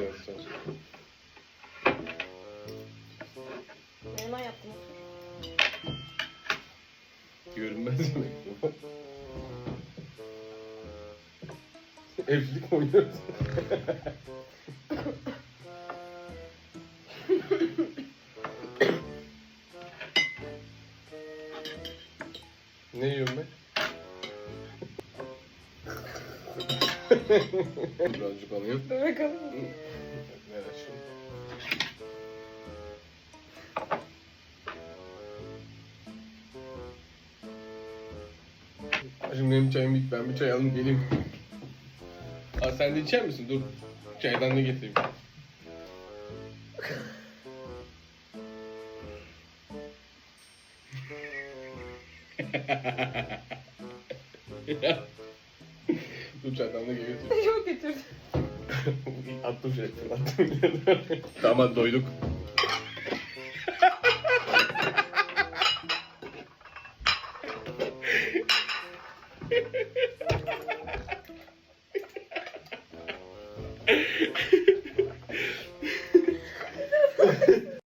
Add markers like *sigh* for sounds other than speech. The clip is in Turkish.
biraz sen. Menemen yaptım. Görünmez demek. Evlilik mi oynuyoruz? ne yiyorum ben? Birazcık alayım. Bakalım. Ver şunu. Şimdi benim çayım bitti. Ben bir çay alayım geleyim. Aa, sen de içer misin? Dur. Çaydan da getireyim. *laughs* *laughs* Dur çaydan da getireyim. *laughs* Çok getir. *laughs* attım şey, attım. tamam doyduk. *laughs*